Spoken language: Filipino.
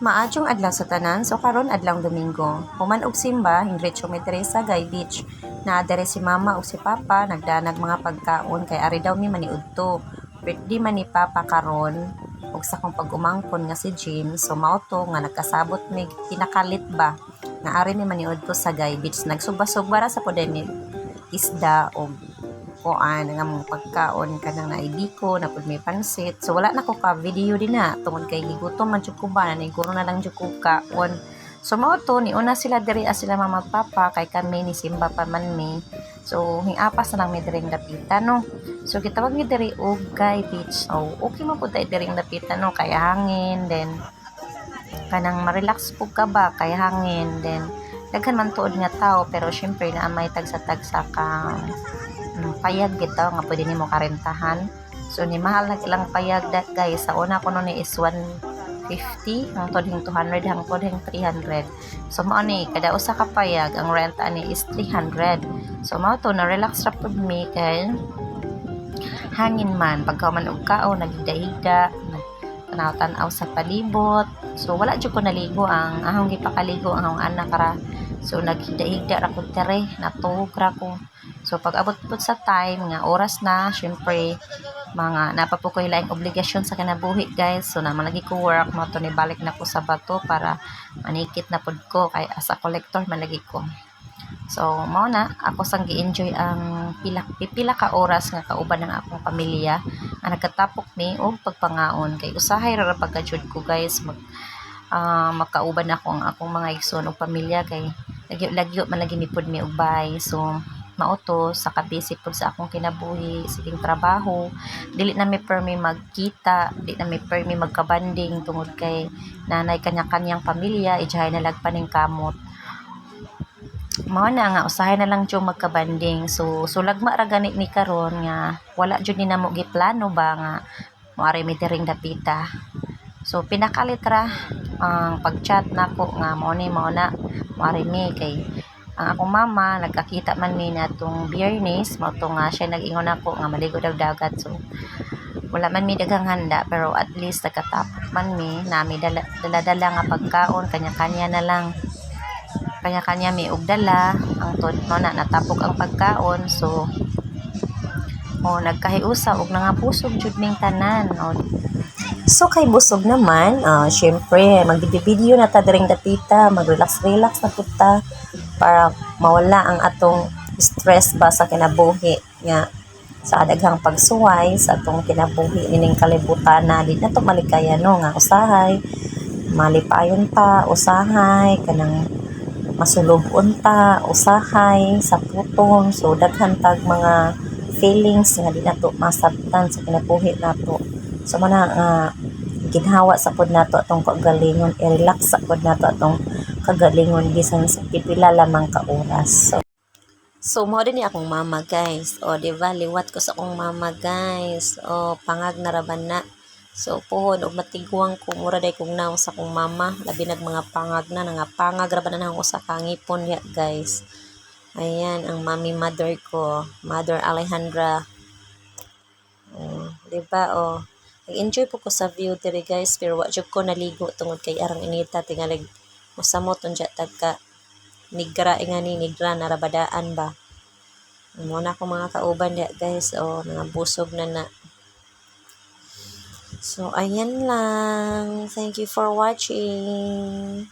Maadyong adlaw sa tanan, so karon adlaw Domingo. Human og simba, hingretso mi diri Gay Beach. Na dere si mama ug si papa nagdanag mga pagkaon kay ari daw mi maniudto. Birthday man ni papa karon ug sa kong pag-umangkon nga si Jim, so mao to nga nagkasabot mi pinakalit ba nga ari mi maniudto sa Gay Beach. Nagsugba-sugba ra sa ni isda o kuan nga mga pagkaon kanang naibiko na pud may pansit. So wala na ko ka video din na tungod kay gigutom man jud ko ba na guro na lang jud ko kaon so mao to ni una sila diri as sila mama papa kay kami ni Simba pa man mi. So hingapas na lang mi diri dapitan no? So gitawag mi diri og Gay Beach so okay man pud diri dapitan no? Kay hangin then kanang ma-relax po ka ba? Kay hangin then daghan man tuod nga tao pero syempre na may tagsa-tagsa kang payag bitaw nga pwede nimo karentahan. So ni mahal na ilang payag that guys. Sa una ko no ni is 150 hangtod hing 200 hangtod hing 300 so mao ni kada usa ka payag ang rent ani is 300 so mao to na relax ra pud mi kay hangin man. Pagka man og kao nagigda-higda tanaw-tanaw sa palibot. So wala jud ko naligo ang ahong gipakaligo ang akong anak ra so naghigda-higda ra ko tere natug ra ko. So pag abot pud sa time nga oras na syempre mga napapukoy laing obligasyon sa kinabuhi guys. So naman lagi ko work mo to ni balik na ko sa bato para manikit na pud ko kay as a collector man lagi ko So, mao na ako sang gi-enjoy ang pila pipila ka oras nga kauban ng akong pamilya nga nagkatapok mi og pagpangaon. Kay usahay ra pagka-jud ko guys mag ah, makauban ako ang akong mga igsoon ug pamilya. Kay lagyo-lagyo man lagi mi pud mi og bahay. So, mao to sa kabisi pud sa akong kinabuhi siging trabaho. Dili na mi permi magkita dili na mi permi magkabanding tungod kay nanay kanya-kanyang pamilya ijahay na lagpaning kamot mao na nga usahay na lang jud magkabanding. So sulagma ra gani ni karon nga wala jud ni namo giplano ba nga moari mi diring dapita. So pinakalit ra ang pag-chat nako nga mao ni mao na moari mi. Kay ang akong mama nagkakita man mi natong biyernes mao to nga siya nag-ingon ako nga maligo daw dagat. So wala man mi daghang handa pero at least nakatapos man mi nami dala dala nga pagkaon kanya-kanya na lang kanya-kanya may og dala. Ang tod mo na natapok ang pagkaon. So o nagkahiusa og nga busog jud ning tanan o. So kay busog naman, ah syempre magbi-video na ta diring dapita, mag-relax-relax na kita para mawala ang atong stress ba sa kinabuhi nga sa daghang pagsuway sa atong kinabuhi nining kalibutan na di na to malikaya no nga usahay. Malipayon ta usahay kanang masulubon ta usahay sa puton so daghan tag mga feelings nga di nato masabtan sa kinabuhi nato so mana nga ginhawa sa pod nato atong kagalingon i-relax sa pod nato atong kagalingon bisan sa pipila lamang ka oras so So, mo din akong mama, guys. O, di ba? Liwat ko sa akong mama, guys. O, pangag na raban na. So, puhon, og matigwang ko, mura day kong naw sa akong mama. Labi nag mga pangag na, nga pangag raban na ako sa kangipon ya, guys. Ayan, ang mami mother ko. Mother Alejandra. O, di ba? O, nag-enjoy po ko sa view diri, guys. Pero wa jud ko naligo tungod kay arang inita. Tingalig, usamot on tagka nigra nga ni nigra narabadaan ba mo na ako mga kauban dia guys o mga busog na na so ayan lang. Thank you for watching